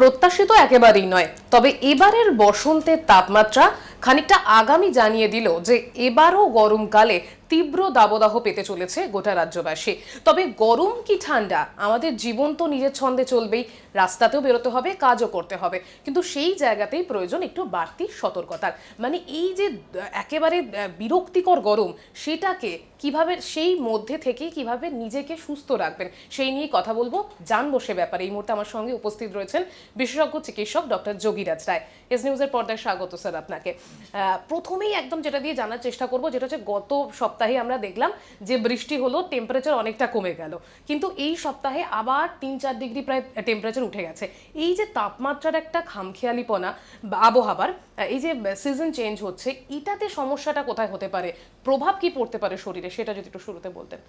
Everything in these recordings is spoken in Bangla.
প্রত্যাশিত একেবারেই নয়। তবে এবারের বসন্তের তাপমাত্রা খানিকটা আগামী জানিয়ে দিল যে এবারও গরমকালে তীব্র দাবদাহ পেতে চলেছে গোটা রাজ্যবাসী। তবে গরম কি ঠান্ডা? আমাদের জীবন তো নিজের ছন্দে চলবেই। রাস্তাতেও বেরোতে হবে, কাজও করতে হবে। কিন্তু সেই জায়গাতেই প্রয়োজন একটু বাড়তি সতর্কতার। মানে এই যে একেবারে বিরক্তিকর গরম, সেটাকে কীভাবে, সেই মধ্যে থেকে কীভাবে নিজেকে সুস্থ রাখবেন, সেই নিয়ে কথা বলব। জানব সে ব্যাপারে। এই মুহূর্তে আমার সঙ্গে উপস্থিত রয়েছেন বিশেষজ্ঞ চিকিৎসক ডক্টর যোগীরাজ রায়। এস নিউজের পর্দায় স্বাগত, স্যার, আপনাকে। প্রথমেই একদম যেটা দিয়ে জানার চেষ্টা করব, যেটা হচ্ছে গত সপ্তাহে আমরা দেখলাম যে বৃষ্টি হলো টেম্পারেচার অনেকটা কমে গেল। কিন্তু এই সপ্তাহে আবার তিন চার ডিগ্রি প্রায় টেম্পারেচার উঠে গেছে। এই যে তাপমাত্রার একটা খামখেয়ালিপনা আবহাওয়ার এই যে সিজন চেঞ্জ হচ্ছে, এটাতে সমস্যাটা কোথায় হতে পারে? প্রভাব কি পড়তে পারে শরীরে? সেটা যদি একটু শুরুতে বলতেন।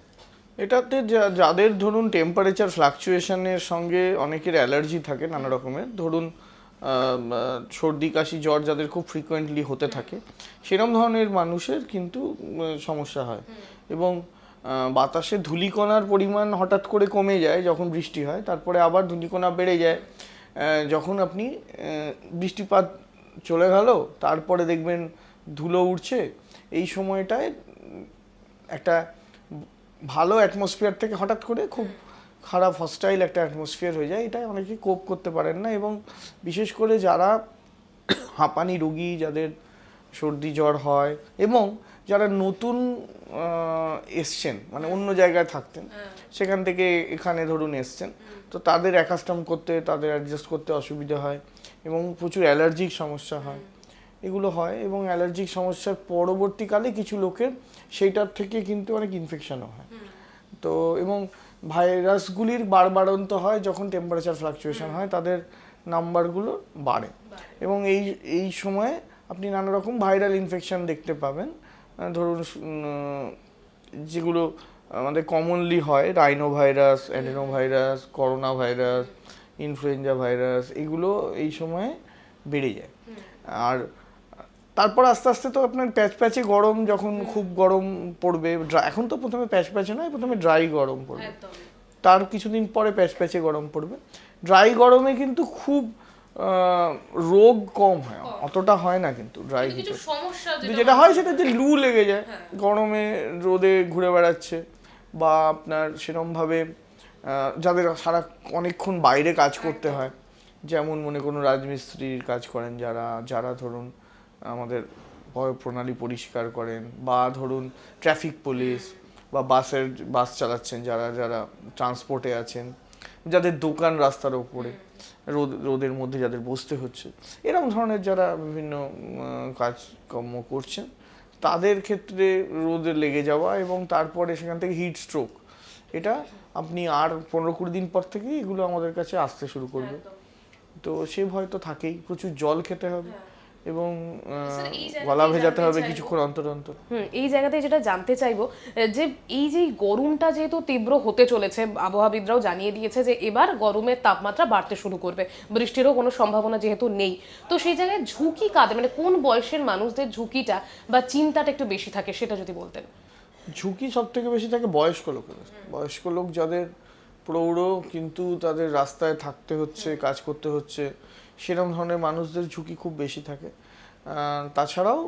এটাতে যাদের ধরুন টেম্পারেচার ফ্লাকচুয়েশনের সঙ্গে অনেকের অ্যালার্জি থাকে নানা রকমের, ধরুন সর্দি কাশি জ্বর যাদের খুব ফ্রিকোয়েন্টলি হতে থাকে সেরকম ধরনের মানুষের কিন্তু সমস্যা হয়। এবং বাতাসে ধূলিকণার পরিমাণ হঠাৎ করে কমে যায় যখন বৃষ্টি হয় তারপরে আবার ধূলিকণা বেড়ে যায়। যখন আপনি বৃষ্টিপাত চলে গেল তারপরে দেখবেন ধুলো উঠছে এই সময়টায় একটা ভালো অ্যাটমসফিয়ার থেকে হঠাৎ করে খুব খারাপ হস্টাইল একটা অ্যাটমসফিয়ার হয়ে যায়। এটা অনেকে কোপ করতে পারেন না এবং বিশেষ করে যারা হাঁপানি রুগী যাদের সর্দি জ্বর হয় এবং যারা নতুন এসছেন মানে অন্য জায়গায় থাকতেন সেখান থেকে এখানে ধরুন এসছেন তো তাদের অ্যাকাস্টম করতে তাদের অ্যাডজাস্ট করতে অসুবিধা হয় এবং প্রচুর অ্যালার্জিক সমস্যা হয়। এগুলো হয় এবং অ্যালার্জিক সমস্যার পরবর্তীকালে কিছু লোকের সেইটার থেকে কিন্তু অনেক ইনফেকশনও হয়। তো এবং ভাইরাসগুলির বাড়বাড়ন্ত হয় যখন টেম্পারেচার ফ্লাকচুয়েশন হয় তাদের নাম্বারগুলো বাড়ে। এবং এই এই সময়ে আপনি নানা রকম ভাইরাল ইনফেকশন দেখতে পাবেন। ধরুন যেগুলো আমাদের কমনলি হয় rhino virus adeno virus corona virus influenza virus এগুলো এই সময়ে বেড়ে যায়। আর তারপর আস্তে আস্তে তো আপনার প্যাচ প্যাচে গরম যখন খুব গরম পড়বে এখন তো প্রথমে প্যাচ প্যাচে নয় প্রথমে ড্রাই গরম পড়বে। তার কিছুদিন পরে প্যাচ প্যাচে গরম পড়বে। ড্রাই গরমে কিন্তু খুব রোগ কম হয় অতটা হয় না কিন্তু ড্রাই হিটে কিন্তু যেটা হয় সেটা যে লু লেগে যায় গরমে রোদে ঘুরে বেড়াচ্ছে বা আপনার সেরমভাবে যাদের সারা অনেকক্ষণ বাইরে কাজ করতে হয় যেমন মনে কোনো রাজমিস্ত্রির কাজ করেন যারা যারা ধরুন আমাদের প্রণালী পরিষ্কার করেন বা ধরুন ট্রাফিক পুলিশ বা বাসের বাস চালাচ্ছেন যারা যারা ট্রান্সপোর্টে আছেন যাদের দোকান রাস্তার ওপরে রোদ রোদের মধ্যে যাদের বসতে হচ্ছে। এরকম ধরনের যারা বিভিন্ন কাজকর্ম করছেন তাদের ক্ষেত্রে রোদে লেগে যাওয়া এবং তারপরে সেখান থেকে হিট স্ট্রোক এটা আপনি আর পনেরো কুড়ি দিন পর থেকেই এগুলো আমাদের কাছে আসতে শুরু করবে। তো সে ভয় তো থাকেই প্রচুর জল খেতে হবে। এবং গলা ভেজাতে হবে কিছুক্ষণ অন্তর অন্তর। হুম এই জায়গাতে যেটা জানতে চাইব যে এই যে গরমটা যেহেতু তীব্র হতে চলেছে আবহাওয়াবিদরাও জানিয়ে দিয়েছে যে এবার গরমের তাপমাত্রা বাড়তে শুরু করবে। বৃষ্টিরও কোনো সম্ভাবনা যেহেতু নেই। তো সেই জায়গায় ঝুঁকি কাদের? মানে কোন বয়সের মানুষদের ঝুঁকিটা বা চিন্তাটা একটু বেশি থাকে সেটা যদি বলতেন। ঝুঁকি সব থেকে বেশি থাকে বয়স্ক লোকের। বয়স্ক লোক যাদের প্রৌঢ় কিন্তু তাদের রাস্তায় থাকতে হচ্ছে কাজ করতে হচ্ছে সেরকম ধরনের মানুষদের ঝুঁকি খুব বেশি থাকে। তাছাড়াও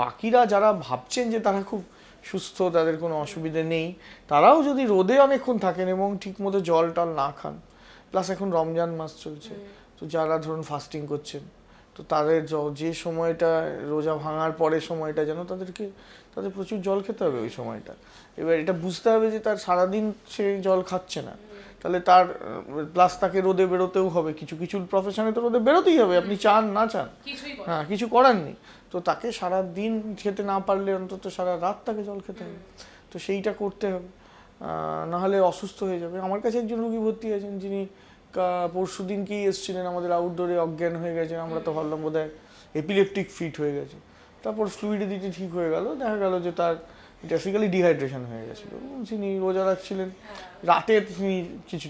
বাকিরা যারা ভাবছেন যে তারা খুব সুস্থ তাদের কোনো অসুবিধে নেই তারাও যদি রোদে অনেকক্ষণ থাকেন এবং ঠিকমতো জল টল না খান প্লাস এখন রমজান মাস চলছে তো যারা ধরুন ফাস্টিং করছেন তো তাদের যে সময়টা রোজা ভাঙার পরে সময়টা যেন তাদেরকে তাদের প্রচুর জল খেতে হবে ওই সময়টা। এবার এটা বুঝতে হবে যে তার সারাদিন সে জল খাচ্ছে না। তাহলে তার প্লাস তাকে রোদে বেরোতেও হবে। কিছু কিছু প্রফেশনে তো রোদে বেরোতেই হবে। আপনি চান না চান? হ্যাঁ কিছু করার নেই। তো তাকে সারা দিন খেতে না পারলে অন্তত সারা রাত তাকে জল খেতে হবে। তো সেইটা করতে হবে। নাহলে অসুস্থ হয়ে যাবে। আমার কাছে একজন রুগী ভর্তি আছেন যিনি পরশু দিনকেই এসেছিলেন। আমাদের আউটডোরে অজ্ঞান হয়ে গেছেন আমরা তো ভাবলাম বোধ হয় এপিলেপটিক ফিট হয়ে গেছে। তারপর ফ্লুইডিটি ঠিক হয়ে গেল। দেখা গেল যে তার বেসিক্যালি ডিহাইড্রেশন হয়ে গেছিল। তিনি রোজা রাখছিলেন, রাতে তিনি কিছু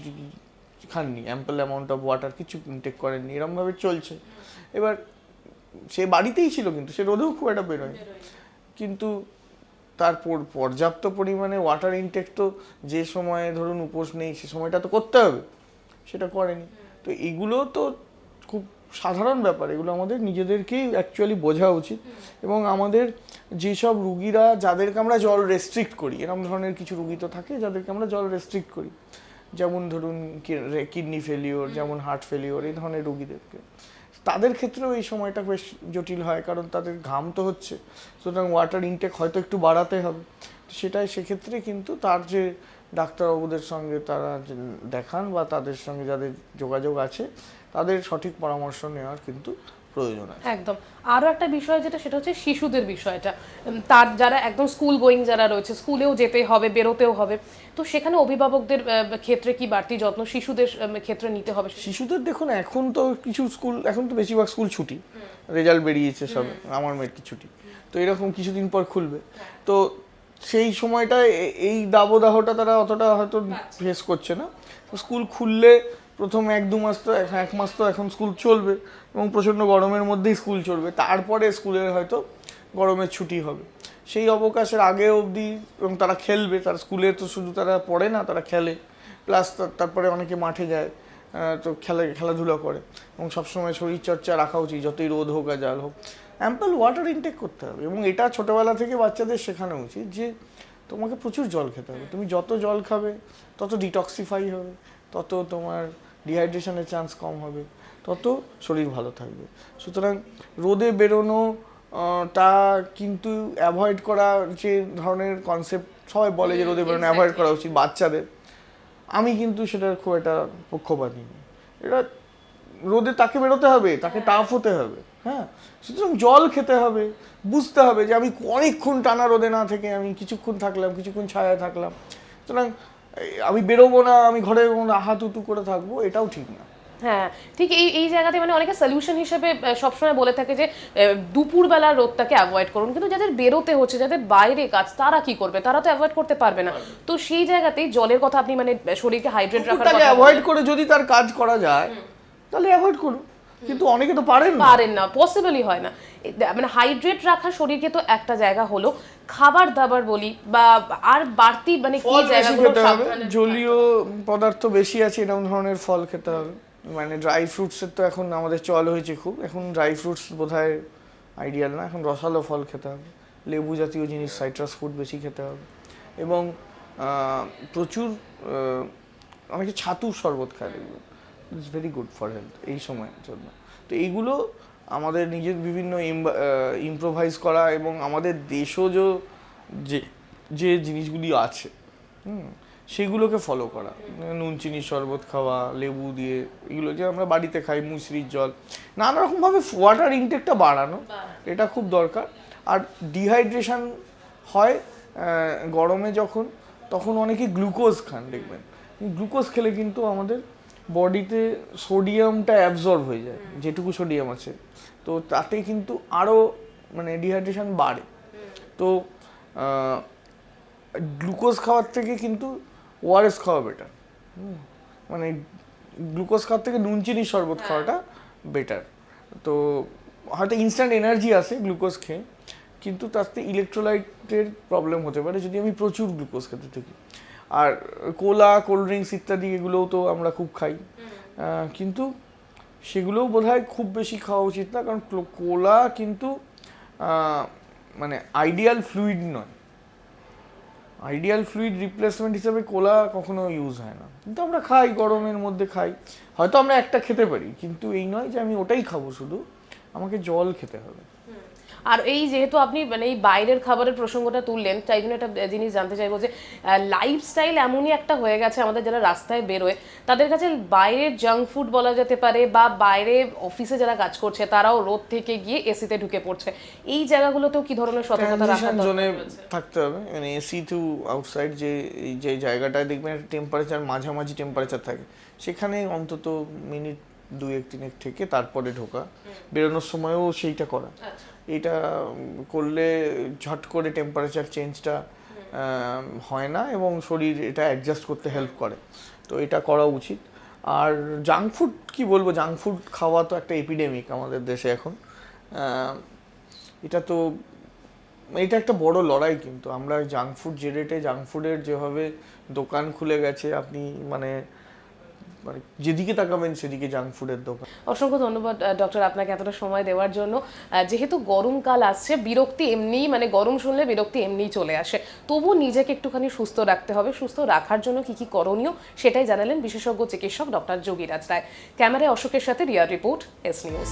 খাননি অ্যাম্পল অ্যামাউন্ট অফ ওয়াটার কিছু ইনটেক করেননি, এরমভাবে চলছে। এবার সে বাড়িতেই ছিল কিন্তু, সে রোদেও খুব একটা বেরোয় কিন্তু তার পর্যাপ্ত পরিমাণে ওয়াটার ইনটেক তো যে সময়ে ধরুন উপোস নেই, সে সময়টা তো করতে হবে, সেটা করেনি। তো এগুলো তো সাধারণ ব্যাপার এগুলো আমাদের নিজেদেরকেই অ্যাকচুয়ালি বোঝা উচিত। এবং আমাদের যেসব রুগীরা যাদেরকে আমরা জল রেস্ট্রিক্ট করি এরকম ধরনের কিছু রুগী তো থাকে যাদেরকে আমরা জল রেস্ট্রিক্ট করি। যেমন ধরুন কিডনি ফেলিওর যেমন হার্ট ফেলিওর এই ধরনের রুগীদেরকে। তাদের ক্ষেত্রেও এই সময়টা বেশ জটিল হয় কারণ তাদের ঘাম তো হচ্ছে। সুতরাং ওয়াটার ইনটেক হয়তো একটু বাড়াতে হবে। সেটাই সেক্ষেত্রে কিন্তু তার যে ডাক্তারবাবুদের সঙ্গে তারা দেখান বা তাদের সঙ্গে যাদের যোগাযোগ আছে তাদের সঠিক পরামর্শ নেওয়ার কিন্তু প্রয়োজন আছে। একদম। আরও একটা বিষয় যেটা সেটা হচ্ছে শিশুদের বিষয়টা। তার যারা একদম স্কুল গোয়িং যারা রয়েছে স্কুলেও যেতে হবে বেরোতেও হবে। তো সেখানে অভিভাবকদের ক্ষেত্রে কি বাড়তি যত্ন শিশুদের ক্ষেত্রে নিতে হবে? শিশুদের দেখুন এখন তো কিছু স্কুল এখন তো বেশিরভাগ স্কুল ছুটি। রেজাল্ট বেরিয়েছে সব আমার মেয়ের কি ছুটি? তো এরকম কিছুদিন পর খুলবে। তো সেই সময়টায় এ- এই দাবদাহটা তারা অতটা হয়তো ফেস করছে না। স্কুল খুললে প্রথম এক দু মাস তো এক- মাস তো এখন স্কুল চলবে এবং প্রচণ্ড গরমের মধ্যেই স্কুল চলবে। তারপরে স্কুলের হয়তো গরমের ছুটি হবে। সেই অবকাশের আগে অবধি এবং তারা খেলবে, তার স্কুলে তো শুধু তারা পড়ে না, তারা খেলে। প্লাস তারপরে অনেকে মাঠে যায় তো খেলা, খেলাধুলা করে এবং সবসময় শরীরচর্চা রাখা উচিত, যতই রোদ হোক আর জাল হোক। অ্যাম্পল ওয়াটার ইনটেক করতে হবে এবং এটা ছোটোবেলা থেকে বাচ্চাদের শেখানো উচিত যে তোমাকে প্রচুর জল খেতে হবে। তুমি যত জল খাবে, তত ডিটক্সিফাই হবে, তত তোমার ডিহাইড্রেশনের চান্স কম হবে তত শরীর ভালো থাকবে। সুতরাং রোদে বেরোনো টা কিন্তু অ্যাভয়েড করা যে ধরনের কনসেপ্ট সবাই বলে যে রোদে বেরোনো অ্যাভয়েড করা উচিত বাচ্চাদের। আমি কিন্তু সেটার খুব একটা পক্ষপাতী নই। এটা রোদে তাকে বেরোতে হবে তাকে টাফ হতে হবে হ্যাঁ? সুতরাং জল খেতে হবে বুঝতে হবে যে আমি অনেকক্ষণ টানা রোদে না থেকে আমি কিছুক্ষণ থাকলাম কিছুক্ষণ ছায়া থাকলাম। সুতরাং আমি বেরোবো না আমি ঘরে হাত উতু করে থাকব এটাও ঠিক না। হ্যাঁ ঠিক এই এই জায়গাতে মানে অনেকে সলিউশন হিসেবে সবসময় বলে থাকে যে আহ, দুপুরবেলার রোদটাকে অ্যাভয়েড করুন। কিন্তু যাদের বেরোতে হচ্ছে যাদের বাইরে কাজ তারা কি করবে? তারা তো অ্যাভয়েড করতে পারবে না। তো সেই জায়গাতেই জলের কথা আপনি মানে শরীরকে হাইড্রেট রাখার কথা অ্যাভয়েড করে যদি তার কাজ করা যায় তাহলে অ্যাভয়েড করুন। কিন্তু অনেকে তো পারেন না। পারেন না পসিবলই হয় না। মানে হাইড্রেট রাখা শরীরকে তো একটা জায়গা হলো খাবার দাবার বলি বা আর বাড়তি মানে কি জায়গাগুলো খেতে হবে। জলীয় পদার্থ বেশি আছে এরকম ধরনের ফল খেতে হবে। মানে ড্রাই ফ্রুটসের তো এখন আমাদের চল হয়েছে খুব। এখন ড্রাই ফ্রুটস বোধহয় আইডিয়াল না এখন রসালো ফল খেতে হবে। লেবু জাতীয় জিনিস সাইট্রাস ফুড বেশি খেতে হবে। এবং প্রচুর অনেকে ছাতুর শরবত খায় দেখবেন it's very good for health এই সময়ের জন্য। তো এইগুলো আমাদের নিজের বিভিন্ন ইম্প্রোভাইজ করা এবং আমাদের দেশজ যে যে জিনিসগুলি আছে হুম সেগুলোকে ফলো করা। নুন চিনি শরবত খাওয়া লেবু দিয়ে এগুলো যে আমরা বাড়িতে খাই মুসরির জল নানা রকমভাবে ওয়াটার ইনটেকটা বাড়ানো। এটা খুব দরকার। আর ডিহাইড্রেশন হয় গরমে যখন তখন অনেকে গ্লুকোজ খান দেখবেন। গ্লুকোজ খেলে কিন্তু আমাদের বডিতে সোডিয়ামটা অ্যাবজর্ব হয়ে যায় যেটুকু সোডিয়াম আছে। তো তাতে কিন্তু আরও মানে ডিহাইড্রেশন বাড়ে। তো গ্লুকোজ খাওয়ার থেকে কিন্তু ওআরএস খাওয়া বেটার মানে গ্লুকোজ খাওয়ার থেকে নুন চিনির শরবত খাওয়াটা বেটার তো হয়তো ইনস্ট্যান্ট এনার্জি আসে গ্লুকোজ খেয়ে কিন্তু তাতে ইলেকট্রোলাইটের প্রবলেম হতে পারে যদি আমি প্রচুর গ্লুকোজ খেতে থাকি। আর কোলা কোল্ড ড্রিঙ্কস ইত্যাদি এগুলোও তো আমরা খুব খাই। কিন্তু সেগুলোও বোধহয় খুব বেশি খাওয়া উচিত না কারণ ক্লো- কোলা কিন্তু মানে আইডিয়াল ফ্লুইড নয়। আইডিয়াল ফ্লুইড রিপ্লেসমেন্ট হিসেবে কোলা কখনো ইউজ হয় না। কিন্তু আমরা খাই গরমের মধ্যে খাই। হয়তো আমরা একটা খেতে পারি কিন্তু এই নয় যে আমি ওটাই খাব শুধু আমাকে জল খেতে হবে। আর এই যেহেতু আপনি মানে এই বাইরের খাবারের প্রসঙ্গটা তুললেন তাই জন্য একটা জিনিস জানতে চাইব যে লাইফস্টাইল এমনই একটা হয়ে গেছে আমাদের যারা রাস্তায় বেরোয় তাদের কাছে বাইরের জাঙ্ক ফুড বলা যেতে পারে বা বাইরে অফিসে যারা কাজ করছে তারাও রোদ থেকে গিয়ে এসিতে ঢুকে পড়ছে। এই জায়গাগুলোতেও কি ধরনের সতর্কতা রাখা জোনে থাকতে হবে। মানে এসি টু আউটসাইড যে যে জায়গাটায় দেখবেন টেম্পারেচার মাঝামাঝি টেম্পারেচার থাকে। সেখানে অন্তত মিনিট দুয়েক তিনেক থেকে তারপরে ঢোকা। বেরোনোর সময়ও সেইটা করা। আচ্ছা। এটা করলে ঝট করে টেম্পারেচার চেঞ্জটা হয় না এবং শরীর এটা অ্যাডজাস্ট করতে হেল্প করে। তো এটা করা উচিত। আর জাঙ্ক ফুড কি বলব? জাঙ্ক ফুড খাওয়া তো একটা এপিডেমিক আমাদের দেশে এখন। এটা তো এটা একটা বড় লড়াই কিন্তু। আমরা জাঙ্ক ফুড যে রেটে জাঙ্ক ফুডের যেভাবে দোকান খুলে গেছে আপনি মানে মানে যেদিকে তাকাবেন সেদিকে জাঙ্ক ফুডের দোকান। অসংখ্য ধন্যবাদ ডক্টর আপনাকে এতটা সময় দেওয়ার জন্য। যেহেতু গরমকাল আসছে, বিরক্তি এমনিই মানে গরম শুনলে বিরক্তি এমনিই চলে আসে। তবু নিজেকে একটুখানি সুস্থ রাখতে হবে। সুস্থ রাখার জন্য কি কি করণীয় সেটাই জানালেন বিশেষজ্ঞ চিকিৎসক ডক্টর যোগীরাজ রায়। ক্যামেরায় অশোকের সাথে রিয়ার রিপোর্ট এস নিউজ